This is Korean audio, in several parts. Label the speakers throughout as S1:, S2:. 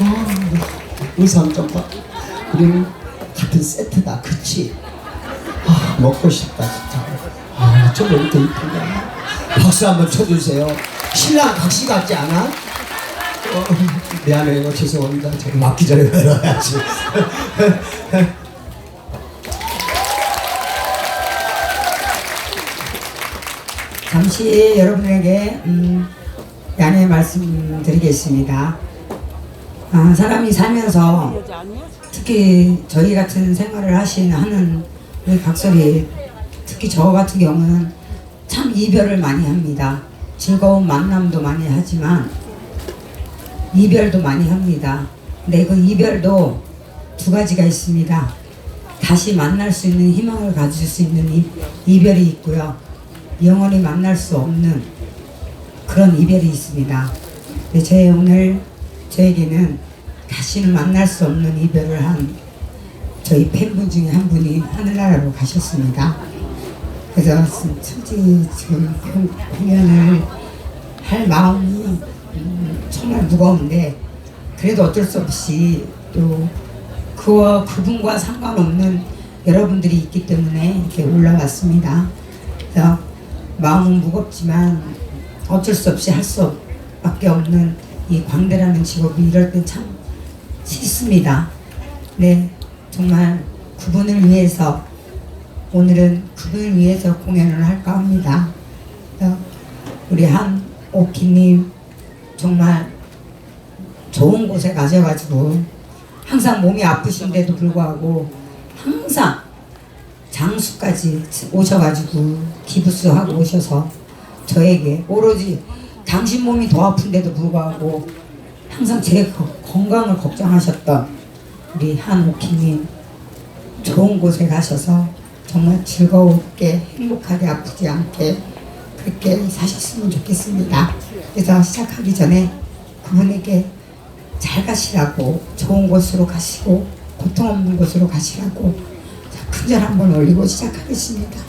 S1: 아, 의상 좀 봐. 우리는 같은 세트다, 그치? 아, 먹고 싶다, 진짜. 아, 좀 이렇게 이쁘냐. 박수 한번 쳐주세요. 신랑 각시 같지 않아? 어, 미안해요. 죄송합니다. 제가 맞기 전에 내려야지.
S2: 잠시 여러분에게 음, 양해 말씀드리겠습니다. 아, 사람이 살면서 특히 저희 같은 생활을 하시는 하는 우리 각설이 특히 저 같은 경우는 참 이별을 많이 합니다. 즐거운 만남도 많이 하지만 이별도 많이 합니다. 근데 그 이별도 두 가지가 있습니다. 다시 만날 수 있는 희망을 가질 수 있는 이, 이별이 있고요. 영원히 만날 수 없는 그런 이별이 있습니다. 제 오늘 저에게는 다시는 만날 수 없는 이별을 한 저희 팬분 중에 한 분이 하늘나라로 가셨습니다. 그래서 솔직히 지금 공- 공연을 할 마음이 음, 정말 무거운데 그래도 어쩔 수 없이 또 그와 그분과 상관없는 여러분들이 있기 때문에 이렇게 올라왔습니다. 그래서 마음은 무겁지만 어쩔 수 없이 할 수밖에 없는 이 광대라는 직업이 이럴 땐 참 싫습니다. 네, 정말 그분을 위해서 오늘은 그분을 위해서 공연을 할까 합니다. 우리 한 오키님 정말 좋은 곳에 가셔가지고 항상 몸이 아프신데도 불구하고 항상 장수까지 오셔가지고 기부스하고 오셔서 저에게 오로지 당신 몸이 더 아픈데도 불구하고 항상 제 거- 건강을 걱정하셨던 우리 한오키님 좋은 곳에 가셔서 정말 즐거웠게 행복하게 아프지 않게 그렇게 사셨으면 좋겠습니다. 그래서 시작하기 전에 그분에게 잘 가시라고 좋은 곳으로 가시고 고통 없는 곳으로 가시라고 큰절 한번 올리고 시작하겠습니다.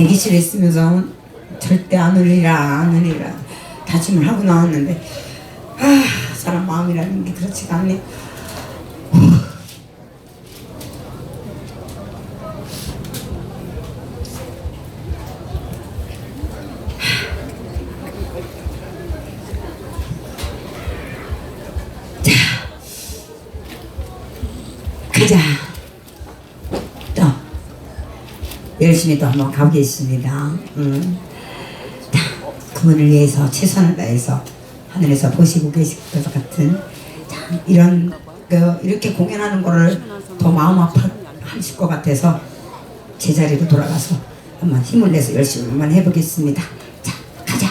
S2: 대기실에 있으면서 절대 안 울리라 안 울리라. 다짐을 하고 나왔는데 아 사람 마음이라는 게 그렇지가 않네 열심히 또 한번 가보겠습니다. 음. 자, 그분을 위해서 최선을 다해서 하늘에서 보시고 계실 것 같은 참 이런 그 이렇게 공연하는 거를 더 마음 아파하실 것 같아서 제자리로 돌아가서 한번 힘을 내서 열심히 한번 해보겠습니다. 자, 가자.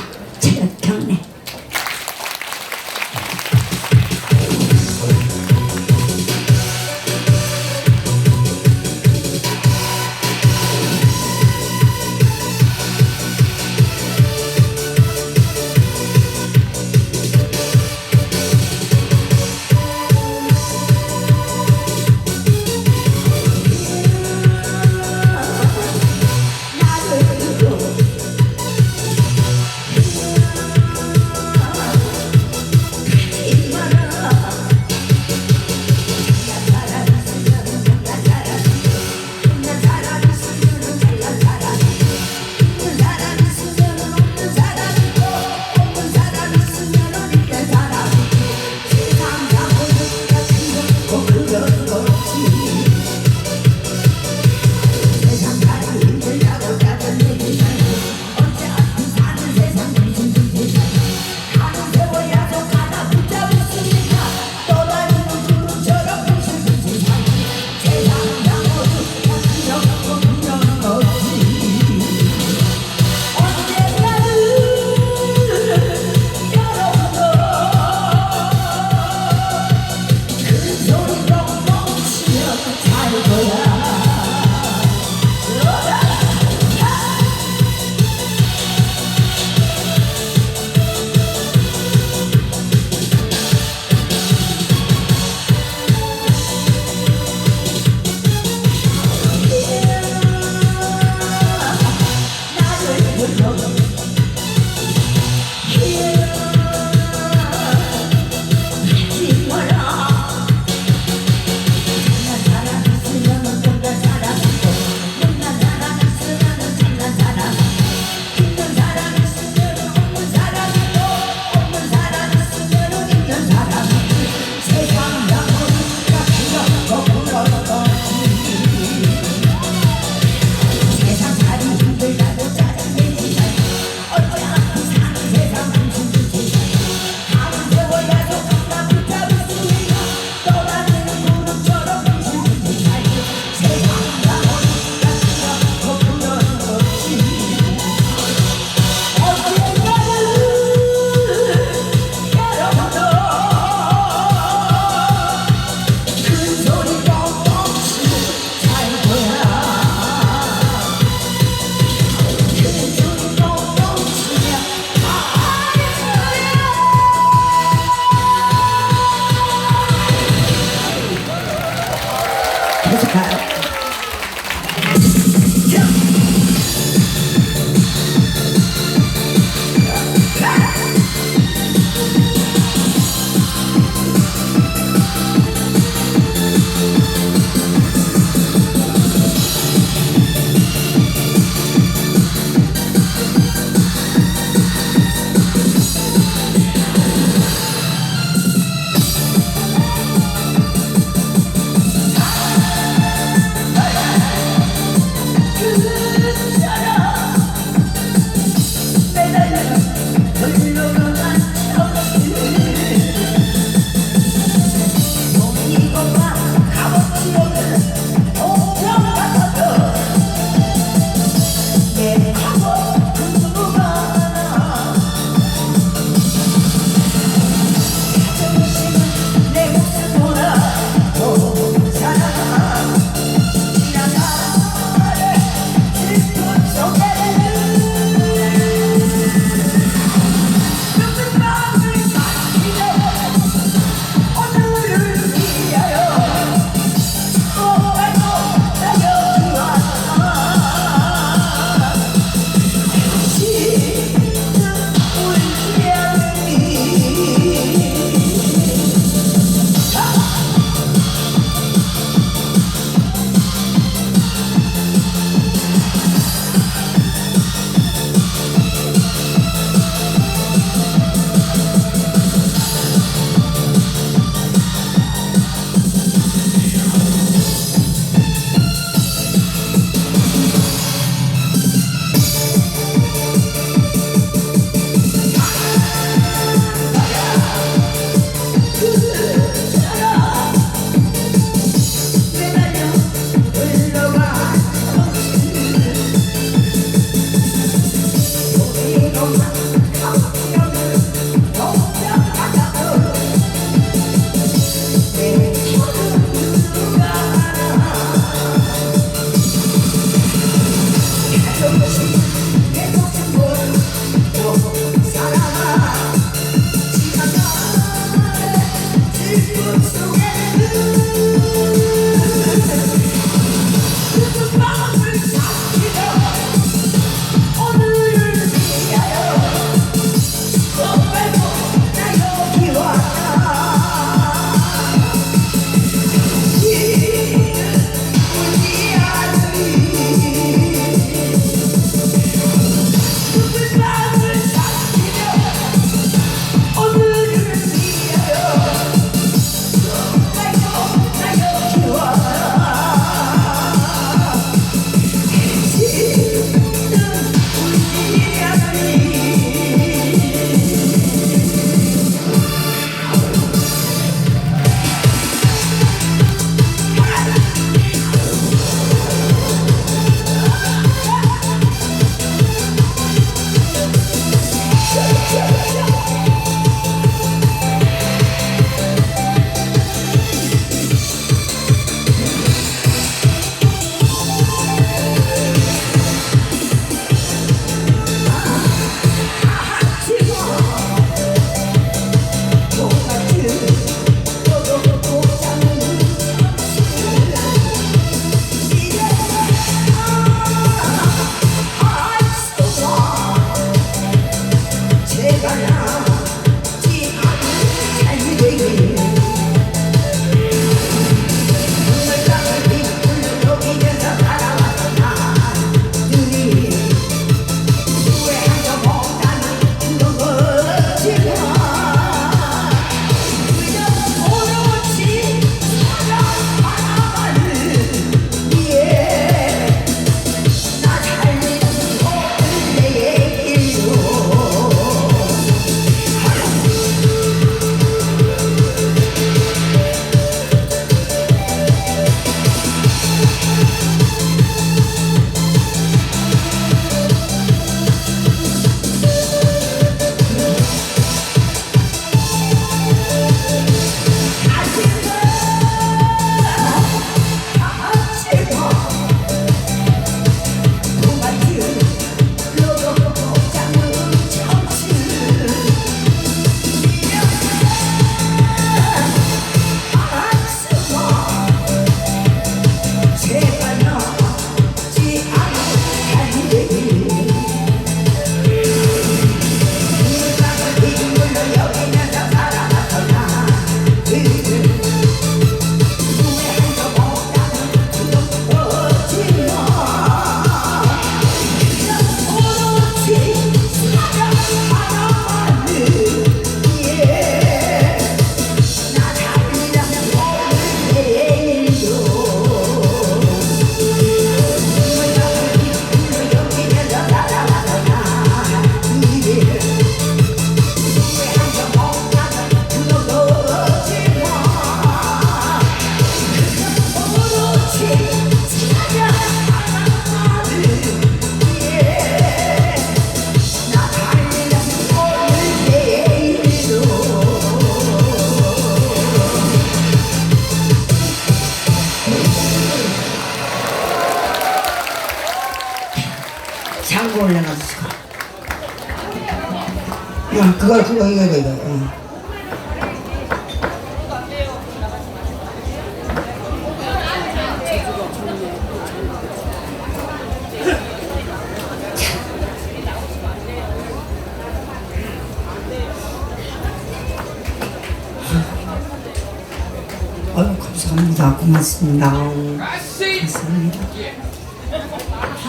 S2: 감사합니다. 고맙습니다. 감사합니다.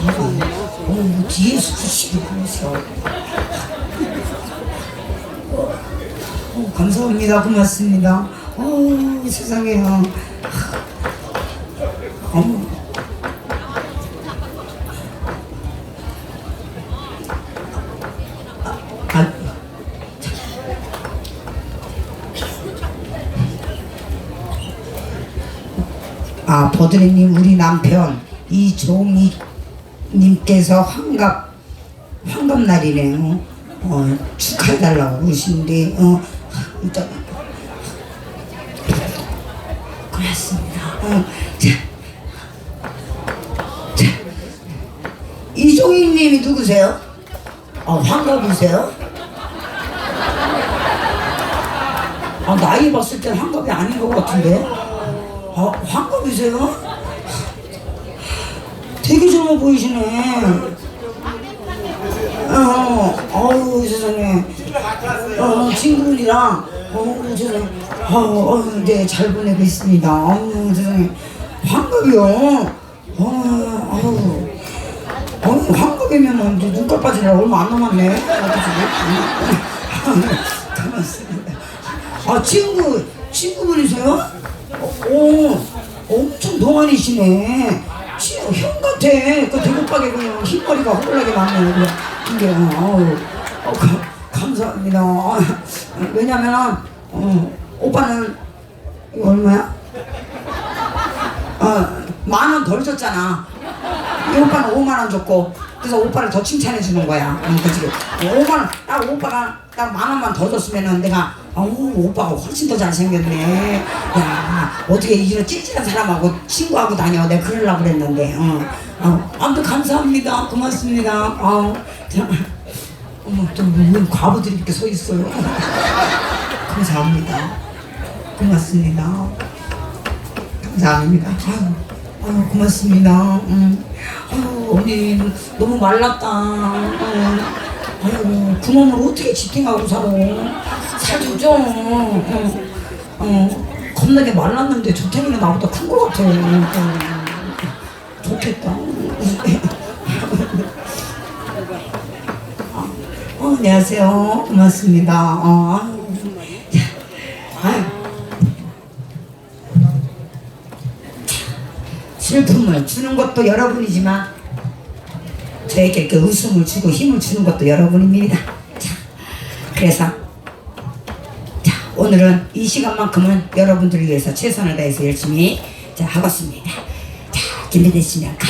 S2: 어, 뭐 뒤에서 주시고 그러셔 어, 감사합니다. 고맙습니다. 어 세상에요 어 아, 버드리님 우리 남편 이종희 님께서 환갑 환갑 날이네요. 어, 축하해달라고 그러시는데 어, 일단 고맙습니다. 어, 자, 자, 이종희 님이 누구세요? 아, 환갑이세요? 아, 나이 봤을 땐 환갑이 아닌 것 같은데. 아, 환갑이세요? 되게 젊어 보이시네. 어, 어우, 세상에. 어, 친구분이랑, 어우, 세상에. 어, 어, 네, 잘 보내고 있습니다. 어우, 세상에. 환갑이요? 어, 어우. 어, 이제 눈깔 빠지라 얼마 안 남았네. 아, 친구, 친구분이세요? 어, 오, 엄청 동안이시네. 치, 형 같아. 그 대구박에 그냥 흰머리가 허벌나게 많네. 그래. 근데, 어우, 어, 가, 감사합니다. 아, 왜냐면, 어, 오빠는, 이거 얼마야? 어, 만원 덜 줬잖아. 이 오빠는 5만 원 줬고 그래서 오빠를 더 칭찬해 주는 거야. 응, 그치? 5만 원, 딱 오빠가 딱 만 원만 더 줬으면은 내가 어우 오빠가 훨씬 더 잘생겼네. 야 어떻게 이런 찌질한 사람하고 친구하고 다녀? 내가 그러려고 그랬는데. 어. 어, 아무튼 감사합니다. 고맙습니다. 어, 자, 어머 또왜 과부들이 이렇게 서 있어요? 감사합니다. 고맙습니다. 감사합니다. 아유, 아유 고맙습니다. 음. 아유, 언니 너무 말랐다. 아유, 아유 그 몸을 어떻게 지탱하고 살아? 살좀 쪄. 어, 어, 겁나게 말랐는데 조탱이는 나보다 큰 것 같아. 어, 좋겠다. 어, 안녕하세요. 고맙습니다. 어, 아유. 슬픔을 주는 것도 여러분이지만 저에게 그 웃음을 주고 힘을 주는 것도 여러분입니다. 자, 그래서 자 오늘은 이 시간만큼은 여러분들을 위해서 최선을 다해서 열심히 자 하겠습니다. 자 준비됐으면 가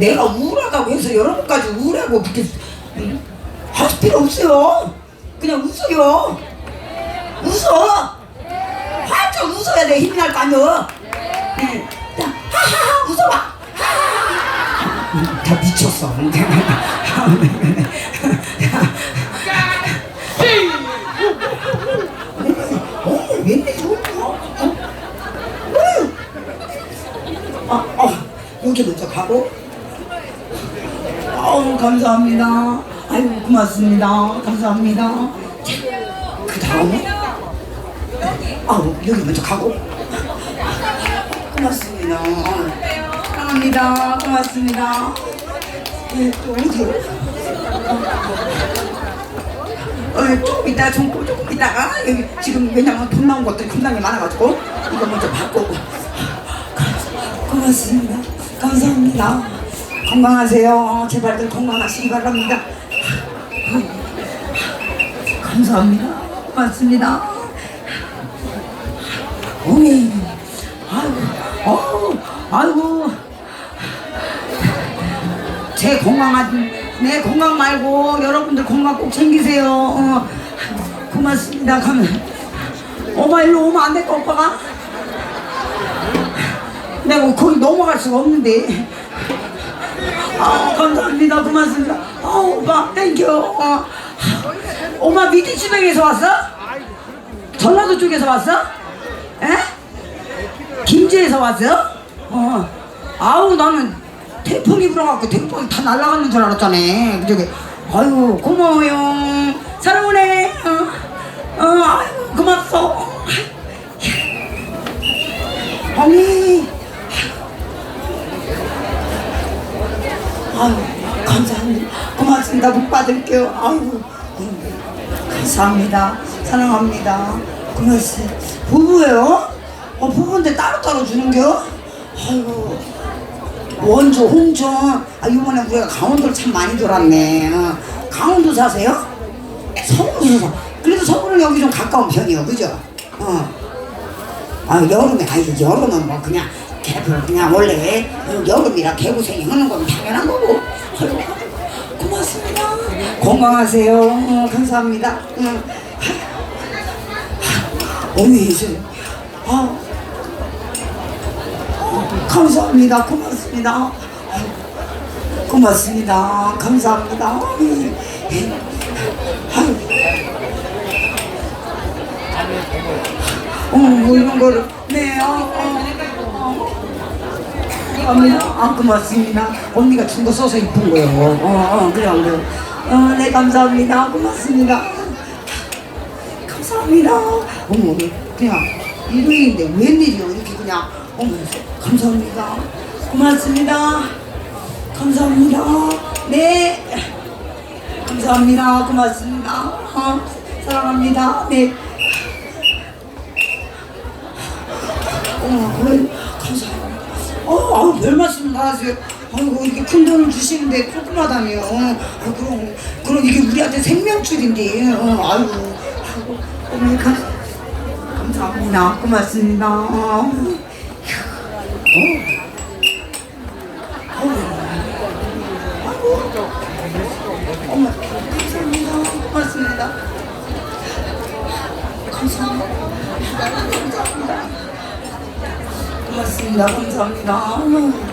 S2: 내가 우울하다고 해서 여러분까지 우울하고 그렇게 음, 할 필요 없어요. 그냥 웃어요. 웃어. 활짝 웃어야 내 힘이 날 거 아니야. 네. 자, 하하하 웃어봐. 하하하. 음, 다 미쳤어. 어? 어? 어? 아, 아, 여기 먼저 가고. 아우, 감사합니다. 아이고, 고맙습니다. 감사합니다. 자, 그 다음에, 아우, 여기 먼저 가고. 고맙습니다. 사랑합니다. 고맙습니다. 예, 또 어디로? 어, 조금 이따 좀 조금 이따가 여기 지금 왜냐면 돈 나온 것들이 겁나게 많아가지고 이거 먼저 바꾸고 고맙습니다 감사합니다 건강하세요 제발들 건강하시기 바랍니다 감사합니다 고맙습니다 어미 아이고 어 아이고 제 건강한 내 건강 말고 여러분들 건강 꼭 챙기세요. 어, 고맙습니다. 가면 엄마 일로 오면 안 될까 오빠가? 내가 거기 넘어갈 수가 없는데. 아 감사합니다. 고맙습니다. 아 오빠 땡큐. 어. 엄마 미디 지방에서 왔어? 전라도 쪽에서 왔어? 에? 김제에서 왔어? 어. 아우 나는 태풍이 불어갖고 태풍이 다 날아가는 줄 알았잖아. 저기 아유 고마워요. 사랑하네. 어, 감사합니다. 사랑합니다. 고맙습니다. 부부예요? 어 부부인데 따로따로 주는겨? 아이고 원조, 홍조. 아, 이번에 우리가 강원도를 참 많이 돌았네. 어. 강원도 사세요? 서울에서 사. 그래도 서울은 여기 좀 가까운 편이요. 그죠? 어. 아, 여름에, 아, 이 여름은 뭐 그냥 개불, 그냥 원래 여름이라 개고생이 하는 건 당연한 거고. 고맙습니다. 건강하세요. 어, 감사합니다. 응. 어미, 이제. 아. 감사합니다. 고맙습니다. 고맙습니다. 감사합니다. 어, 뭐 이런 거를 네, 어. 감사합니다. 아, 고맙습니다. 언니가 준 거 써서 이쁜 거예요. 어, 어, 그래, 안 그래. 어, 네, 감사합니다. 고맙습니다. 감사합니다. 어머, 그냥 일요일인데 웬일이요? 이렇게 그냥 어머, 감사합니다. 고맙습니다. 감사합니다. 네. 감사합니다. 고맙습니다. 어, 사랑합니다. 네. 어머, 감사합니다. 어, 별 말씀 다 하세요. 아이고, 이렇게 큰 돈을 주시는데 조그마다네요. 아, 그럼, 그럼 이게 우리한테 생명줄인데. 어, 아이고, 아이고, 어머, 감, 감사합니다. 고맙습니다. 어. 어머, 감사합니다. 고맙습니다. 감사합니다. 고맙습니다. 감사합니다.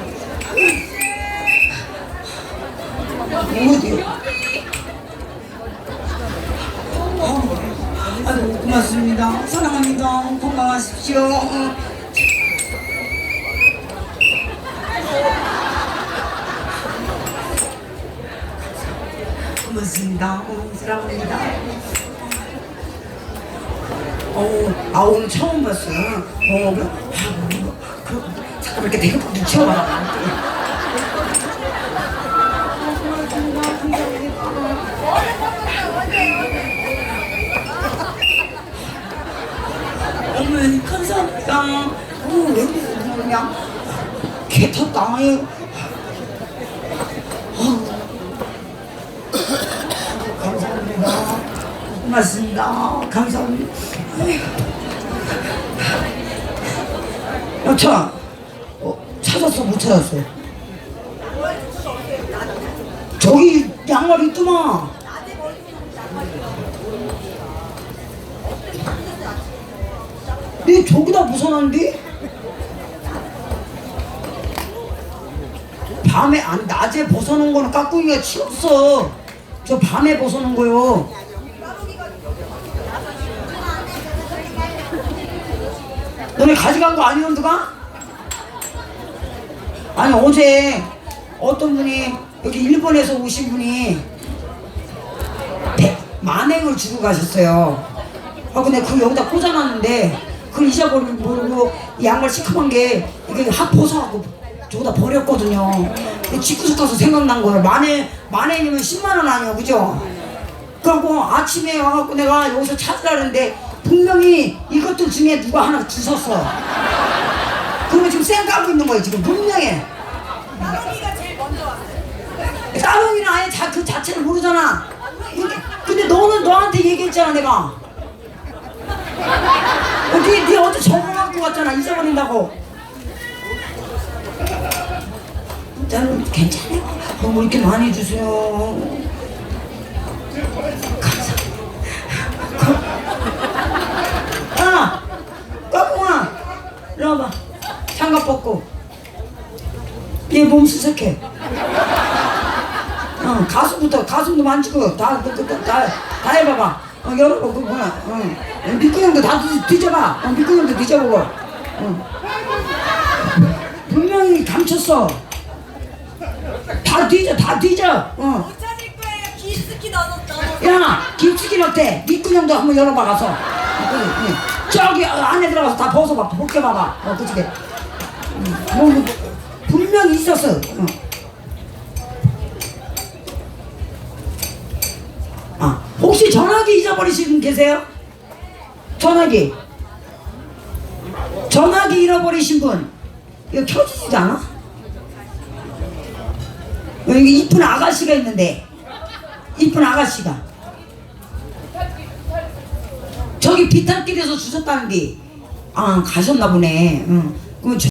S2: 감사합니다. 어머 웬일이야 그냥 개 탔다. 아유. 감사합니다. 고맙습니다. 감사합니다. 여차, 어, 찾았어, 못 찾았어? 저기 양말 있더만. 내 저기다 벗어놨는데? 밤에 안 낮에 벗어놓은 거는 깍꿍이가 치웠어. 저 밤에 벗어놓은 거요. 너네 가져간 거 아니야, 누가? 아니 어제 어떤 분이 여기 일본에서 오신 분이 백 만행을 주고 가셨어요. 아 근데 그 여기다 꽂아놨는데 그걸 잊어버리고 모르고 이 양말 시큼한 게 이게 확 벗어갖고 저기다 버렸거든요. 근데 집구석 가서 생각난 거예요. 만에 만행이면 10만 원 아니야, 그죠? 그리고 아침에 와갖고 내가 여기서 찾으라는데 분명히 이것들 중에 누가 하나 주웠어. 그거 지금 쌩까고 있는 거예요, 지금 분명히.
S3: 따로기가 제일 먼저 왔어요.
S2: 따롱이는 아예 자, 그 자체를 모르잖아. 근데, 근데 너는 너한테 얘기했잖아, 내가. 어, 네, 네 어제 적어갖고 왔잖아, 잊어버린다고. 나는 괜찮아요. 어, 뭐 이렇게 많이 주세요. 아, 까꿍아, 이리. 장갑 벗고. 얘 몸 수색해. 어, 가슴부터 가슴도 만지고 다, 다, 다, 다, 다 해봐봐. 어, 열어봐, 그 뭐야. 어. 밑구녕도 다 뒤- 뒤져봐. 어, 밑구녕도 뒤져보고. 어. 분명히 감췄어. 다 뒤져, 다 뒤져. 어.
S3: 못 찾을 거예요. 기스키 넣어 넣어.
S2: 야, 김치기 어때? 밑구녕도 한번 열어봐 가서. 어. 저기 안에 들어가서 다 벗어봐, 벗겨봐봐. 어, 그치게. 응. 뭐, 뭐, 분명히 있었어. 어. 전화기 잊어버리신 분 계세요? 전화기. 전화기 잃어버리신 분. 이거 켜지지 않아? 여기 이쁜 아가씨가 있는데. 이쁜 아가씨가. 저기 비탈길에서 주셨다는데. 아, 가셨나 보네. 응. 그럼 저-